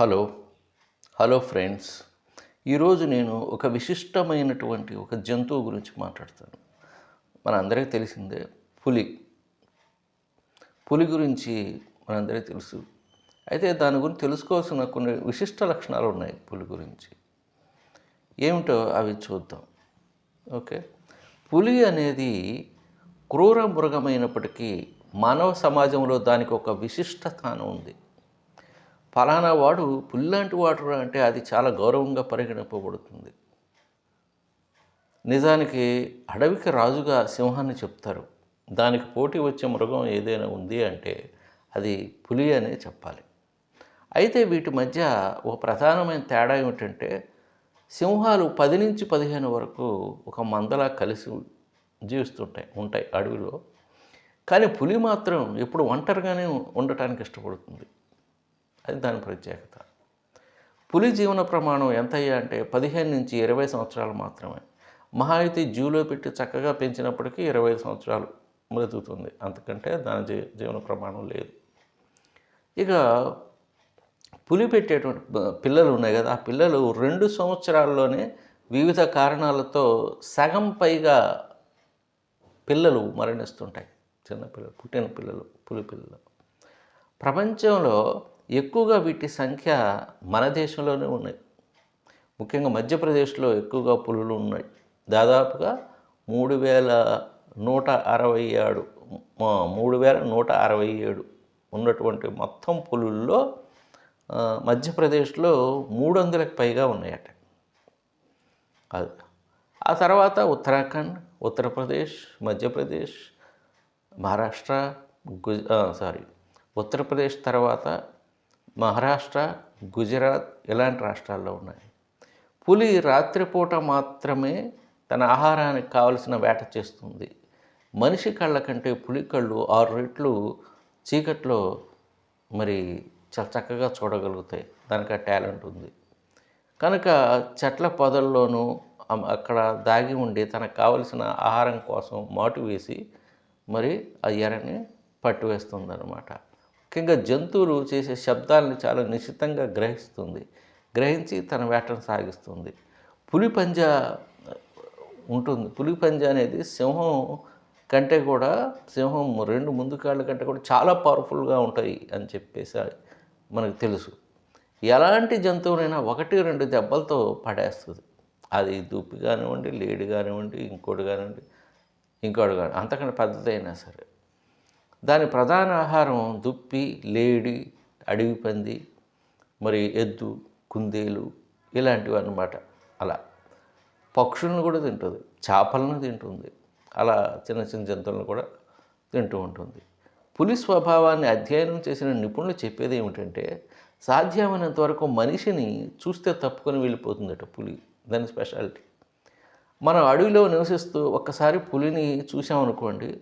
Hello hello friends. ఈరోజు నేను ఒక విశిష్టమైనటువంటి ఒక జంతువు గురించి మాట్లాడతాను. మన అందరికీ తెలిసిందే పులి. పులి గురించి మనందరికీ తెలుసు. అయితే దాని గురించి తెలుసుకోవాల్సిన కొన్ని విశిష్ట లక్షణాలు ఉన్నాయి పులి గురించి. ఏమిటో అవి చూద్దాం. ఓకే. పులి అనేది క్రూర మృగమైనప్పటికీ మానవ సమాజంలో దానికి ఒక విశిష్ట స్థానం ఉంది. ఫలానా వాడు పుల్లాంటి వాడు అంటే అది చాలా గౌరవంగా పరిగణింపబడుతుంది. నిజానికి అడవికి రాజుగా సింహాన్ని చెప్తారు. దానికి పోటీ వచ్చే మృగం ఏదైనా ఉంది అంటే అది పులి అనే చెప్పాలి. అయితే వీటి మధ్య ఒక ప్రధానమైన తేడా ఏమిటంటే సింహాలు పది నుంచి పదిహేను వరకు ఒక మందలా కలిసి జీవిస్తుంటాయి ఉంటాయి అడవిలో. కానీ పులి మాత్రం ఎప్పుడు ఒంటరిగానే ఉండటానికి ఇష్టపడుతుంది. అది దాని ప్రత్యేకత. పులి జీవన ప్రమాణం ఎంత అయ్యా అంటే పదిహేను నుంచి ఇరవై సంవత్సరాలు మాత్రమే. మహా అయితే జూలో పెట్టి చక్కగా పెంచినప్పటికీ ఇరవై సంవత్సరాలు బ్రతుకుతుంది. అంతకంటే దాని జీ జీవన ప్రమాణం లేదు. ఇక పులి పెట్టేటువంటి పిల్లలు ఉన్నాయి కదా ఆ పిల్లలు రెండు సంవత్సరాల్లోనే వివిధ కారణాలతో సగం పైగా పిల్లలు మరణిస్తుంటాయి. చిన్న పిల్లలు పుట్టిన పిల్లలు పులి పిల్లలు. ప్రపంచంలో ఎక్కువగా వీటి సంఖ్య మన దేశంలోనే ఉన్నాయి. ముఖ్యంగా మధ్యప్రదేశ్లో ఎక్కువగా పులులు ఉన్నాయి. దాదాపుగా మూడు వేల నూట అరవై ఏడు మూడు వేల నూట అరవై ఏడు ఉన్నటువంటి మొత్తం పులుల్లో మధ్యప్రదేశ్లో మూడు వందలకు పైగా ఉన్నాయట. అది. ఆ తర్వాత ఉత్తరాఖండ్ ఉత్తరప్రదేశ్ మధ్యప్రదేశ్ మహారాష్ట్ర గుజ సారీ ఉత్తరప్రదేశ్ తర్వాత మహారాష్ట్ర గుజరాత్ ఇలాంటి రాష్ట్రాల్లో ఉన్నాయి. పులి రాత్రిపూట మాత్రమే తన ఆహారానికి కావలసిన వేట చేస్తుంది. మనిషి కళ్ళ కంటే పులి కళ్ళు ఆరు రెట్లు చీకట్లో మరి చాలా చక్కగా చూడగలుగుతాయి. దానికి ఆ టాలెంట్ ఉంది. కనుక చెట్ల పొదల్లోనూ అక్కడ దాగి ఉండి తనకు కావలసిన ఆహారం కోసం మాటు వేసి మరి ఆ ఎరని పట్టివేస్తుంది అనమాట ముఖ్యంగా జంతువులు చేసే శబ్దాలను చాలా నిశ్చితంగా గ్రహిస్తుంది. గ్రహించి తన వేటను సాగిస్తుంది. పులి పంజా ఉంటుంది. పులి పంజా అనేది సింహం కంటే కూడా సింహం రెండు ముందు కాళ్ళ కంటే కూడా చాలా పవర్ఫుల్గా ఉంటాయి అని చెప్పేసి మనకు తెలుసు. ఎలాంటి జంతువునైనా ఒకటి రెండు దెబ్బలతో పడేస్తుంది. అది దుప్పి కానివ్వండి లేడి కానివ్వండి ఇంకోటి కానివ్వండి ఇంకోటి కాని అంతకంటే పెద్దదైనా సరే. దాని ప్రధాన ఆహారం దుప్పి లేడి అడవి పంది మరి ఎద్దు కుందేలు ఇలాంటివి అన్నమాట. అలా. పక్షులను కూడా తింటుంది. చేపలను తింటుంది. అలా చిన్న చిన్న జంతువులను కూడా తింటూ ఉంటుంది. పులి స్వభావాన్ని అధ్యయనం చేసిన నిపుణులు చెప్పేది ఏమిటంటే సాధ్యమైనంత వరకు మనిషిని చూస్తే తప్పుకొని వెళ్ళిపోతుందట పులి. దాని స్పెషాలిటీ. మనం అడవిలో నివసిస్తూ ఒక్కసారి పులిని చూసామనుకోండి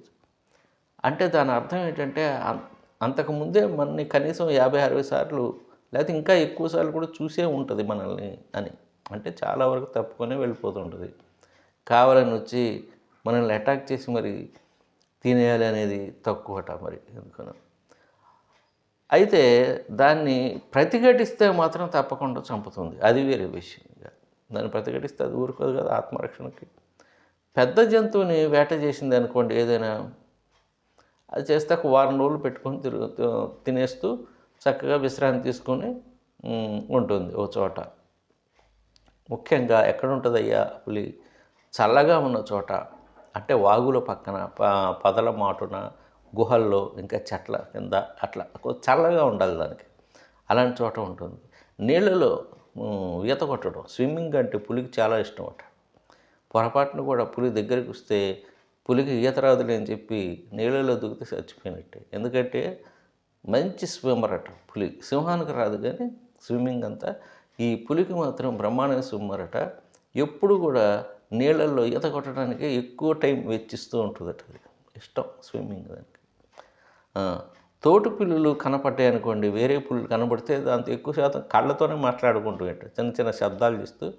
అంటే దాని అర్థం ఏంటంటే అం- అంతకుముందే మనని కనీసం యాభై అరవై సార్లు లేకపోతే ఇంకా ఎక్కువ సార్లు కూడా చూసే ఉంటుంది మనల్ని అని. అంటే చాలా వరకు తప్పుకొని వెళ్ళిపోతుంటుంది. కావాలని వచ్చి మనల్ని అటాక్ చేసి మరి తినేయాలి అనేది తక్కువట మరి ఎందుకనో. అయితే దాన్ని ప్రతిఘటిస్తే మాత్రం తప్పకుండా చంపుతుంది. అది వేరే విషయం దాన్ని ప్రతిఘటిస్తే అది ఊరుకోదు కదా ఆత్మరక్షణకి. పెద్ద జంతువుని వేట చేసింది అనుకోండి ఏదైనా అది చేస్తే ఒక వారం రోజులు పెట్టుకొని తిరుగు తినేస్తూ చక్కగా విశ్రాంతి తీసుకొని ఉంటుంది ఒక చోట. ముఖ్యంగా ఎక్కడ ఉంటుందయ్యా పులి? చల్లగా ఉన్న చోట అంటే వాగుల పక్కన ప- పదల మాటున గుహల్లో ఇంకా చెట్ల కింద అట్లా చల్లగా ఉండాలి దానికి. అలాంటి చోట ఉంటుంది. నీళ్ళలో ఈత కొట్టడం స్విమ్మింగ్ అంటే పులికి చాలా ఇష్టం అట పొరపాటున కూడా పులి దగ్గరికి వస్తే పులికి ఈత రాదులే అని చెప్పి నీళ్ళలో దూకితే చచ్చిపోయినట్టే. ఎందుకంటే మంచి స్విమ్మర్ అట పులి. సింహానికి రాదు కానీ స్విమ్మింగ్ అంతా ఈ పులికి మాత్రం బ్రహ్మాండమైన స్విమ్మర్ అట. ఎప్పుడు కూడా నీళ్ళల్లో ఈత కొట్టడానికి ఎక్కువ టైం వెచ్చిస్తూ ఉంటుందట అది. ఇష్టం స్విమ్మింగ్ దానికి. తోటి పిల్లులు కనపడ్డాయి అనుకోండి వేరే పుల్లు కనబడితే దాంతో ఎక్కువ శాతం కళ్ళతోనే మాట్లాడుకుంటూ ఉంటాయి. చిన్న చిన్న శబ్దాలు చేస్తూ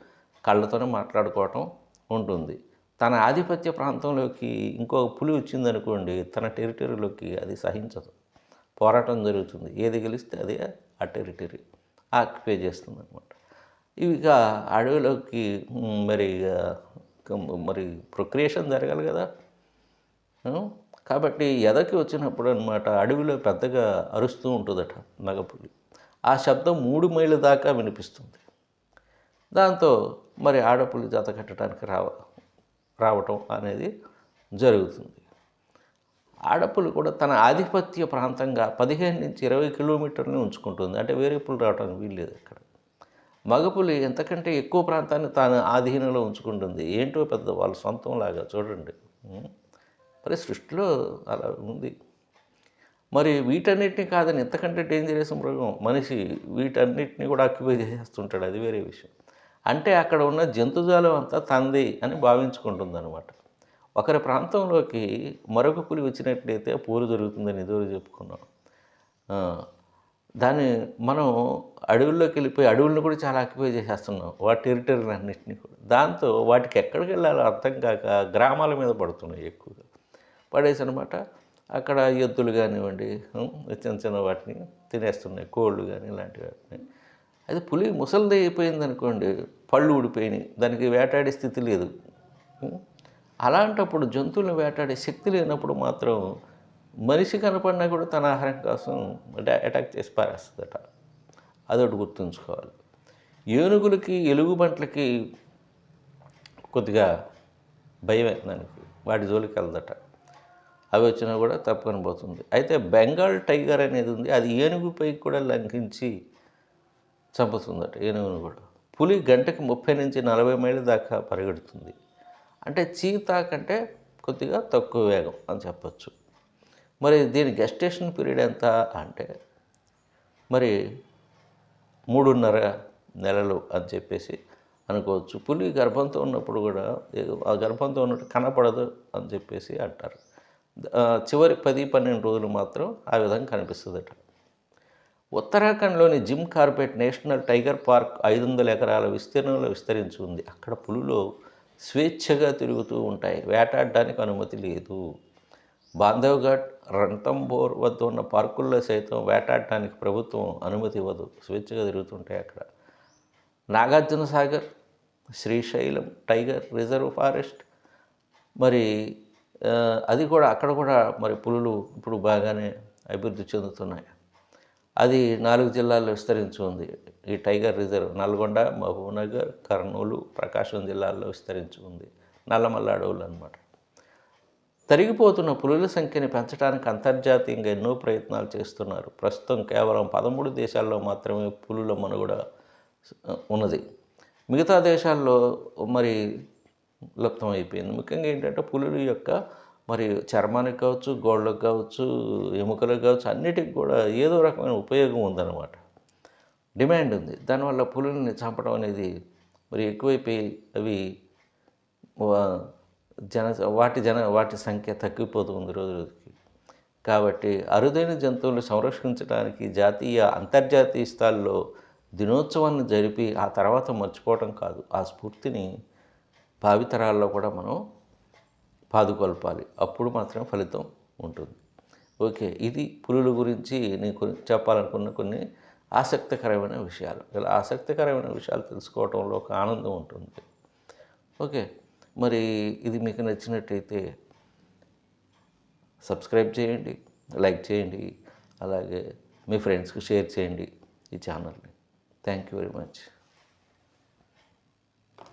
కళ్ళతోనే మాట్లాడుకోవటం ఉంటుంది. తన ఆధిపత్య ప్రాంతంలోకి ఇంకో పులి వచ్చిందనుకోండి తన టెరిటరీలోకి అది సహించదు. పోరాటం జరుగుతుంది. ఏది గెలిస్తే అదే ఆ టెరిటరీ ఆక్యుపై చేస్తుంది అనమాట ఇవి ఇక అడవిలోకి మరి ఇక మరి ప్రొక్రియేషన్ జరగాలి కదా. కాబట్టి ఎదకి వచ్చినప్పుడు అనమాట అడవిలో పెద్దగా అరుస్తూ ఉంటుందట మగపులి ఆ శబ్దం మూడు మైళ్ళ దాకా వినిపిస్తుంది. దాంతో మరి ఆడపులి జత కట్టడానికి రావ రావటం అనేది జరుగుతుంది. ఆడపులి కూడా తన ఆధిపత్య ప్రాంతంగా పదిహేను నుంచి ఇరవై కిలోమీటర్ని ఉంచుకుంటుంది. అంటే వేరే పులి రావడానికి వీల్లేదు అక్కడ. మగపులి ఎంతకంటే ఎక్కువ ప్రాంతాన్ని తాను ఆధీనంలో ఉంచుకుంటుంది. ఏంటో పెద్ద వాళ్ళ సొంతం లాగా చూడండి మరి సృష్టిలో అలా ఉంది. మరి వీటన్నిటిని కాదని ఎంతకంటే డేంజరస్ మృగం మనిషి వీటన్నిటిని కూడా ఆక్యుపై చేసేస్తుంటాడు. అది వేరే విషయం. అంటే అక్కడ ఉన్న జంతుజాలం అంతా తంది అని భావించుకుంటుంది అనమాట ఒకరి ప్రాంతంలోకి మరొక పులి వచ్చినట్లయితే పూరు జరుగుతుందని ఎదురు చెప్పుకున్నాం. దాన్ని మనం అడవుల్లోకి వెళ్ళిపోయి అడవులను కూడా చాలా ఆక్యుపై చేసేస్తున్నాం వాటి టెరిటరీలు అన్నింటినీ కూడా. దాంతో వాటికి ఎక్కడికి వెళ్ళాలో అర్థం కాక గ్రామాల మీద పడుతున్నాయి ఎక్కువగా. పడేసి అనమాట అక్కడ ఎద్దులు కానివ్వండి చిన్న చిన్న వాటిని తినేస్తున్నాయి కోళ్ళు కానీ ఇలాంటి వాటిని. అది పులి ముసలిది అయిపోయింది అనుకోండి పళ్ళు ఊడిపోయినాయి దానికి వేటాడే స్థితి లేదు. అలాంటప్పుడు జంతువులను వేటాడే శక్తి లేనప్పుడు మాత్రం మనిషి కనపడినా కూడా తన ఆహారం కోసం అటాక్ చేసి పారేస్తుందట. అదొకటి గుర్తుంచుకోవాలి. ఏనుగులకి ఎలుగుబంట్లకి కొద్దిగా భయమే దానికి. వాటి జోలికి వెళ్దట. అవి వచ్చినా కూడా తప్పుకొని పోతుంది. అయితే బెంగాల్ టైగర్ అనేది ఉంది. అది ఏనుగుపై కూడా లంఘించి చంపుతుందట ఏనుగును కూడా. పులి గంటకి ముప్పై నుంచి నలభై మైళ్ళ దాకా పరిగెడుతుంది. అంటే చీతా కంటే కొద్దిగా తక్కువ వేగం అని చెప్పచ్చు. మరి దీని గెస్టేషన్ పీరియడ్ ఎంత అంటే మరి మూడున్నర నెలలు అని చెప్పేసి అనుకోవచ్చు. పులి గర్భంతో ఉన్నప్పుడు కూడా ఆ గర్భంతో ఉన్నట్టు కనపడదు అని చెప్పేసి అంటారు. చివరి పది పన్నెండు రోజులు మాత్రం ఆ విధంగా కనిపిస్తుందట. ఉత్తరాఖండ్లోని Jim Corbett national tiger park ఐదు వందల ఎకరాల విస్తీర్ణంలో విస్తరించి ఉంది అక్కడ పులులు స్వేచ్ఛగా తిరుగుతూ ఉంటాయి. వేటాడడానికి అనుమతి లేదు. బాంధవ్ఘాట్ రణతంబోర్ వద్ద ఉన్న పార్కుల్లో సైతం వేటాడటానికి ప్రభుత్వం అనుమతి ఇవ్వదు. స్వేచ్ఛగా తిరుగుతుంటాయి అక్కడ. Nagarjuna Sagar Srisailam tiger reserve forest మరి అది కూడా అక్కడ కూడా మరి పులులు ఇప్పుడు బాగానే అభివృద్ధి చెందుతున్నాయి. అది నాలుగు జిల్లాల్లో విస్తరించి ఉంది ఈ టైగర్ రిజర్వ్ నల్గొండ మహబూబ్నగర్ కర్నూలు ప్రకాశం జిల్లాల్లో విస్తరించి ఉంది నల్లమల్ల అడవులు అనమాట తరిగిపోతున్న పులుల సంఖ్యని పెంచడానికి అంతర్జాతీయంగా ఎన్నో ప్రయత్నాలు చేస్తున్నారు. ప్రస్తుతం కేవలం పదమూడు దేశాల్లో మాత్రమే పులుల మనుగడ ఉన్నది. మిగతా దేశాల్లో మరి లుప్తం అయిపోయింది ముఖ్యంగా ఏంటంటే పులుల యొక్క మరి చర్మానికి కావచ్చు గోళ్ళకు కావచ్చు ఎముకలకు కావచ్చు అన్నిటికి కూడా ఏదో రకమైన ఉపయోగం ఉందన్నమాట. డిమాండ్ ఉంది. దానివల్ల పులుల్ని చంపడం అనేది మరి ఎక్కువైపోయి అవి జన వాటి జన వాటి సంఖ్య తగ్గిపోతుంది రోజు రోజుకి. కాబట్టి అరుదైన జంతువులను సంరక్షించడానికి జాతీయ అంతర్జాతీయ స్థాయిలో దినోత్సవాన్ని జరిపి ఆ తర్వాత మర్చిపోవటం కాదు. ఆ స్ఫూర్తిని భావితరాల్లో కూడా మనం పాదుకొల్పాలి. అప్పుడు మాత్రమే ఫలితం ఉంటుంది. ఓకే ఇది పులుల గురించి నేను కొన్ని చెప్పాలనుకున్న కొన్ని ఆసక్తికరమైన విషయాలు. ఇలా ఆసక్తికరమైన విషయాలు తెలుసుకోవడంలో ఒక ఆనందం ఉంటుంది. ఓకే మరి ఇది మీకు నచ్చినట్టయితే సబ్స్క్రైబ్ చేయండి లైక్ చేయండి అలాగే మీ ఫ్రెండ్స్కి షేర్ చేయండి ఈ ఛానల్ని. Thank you very much.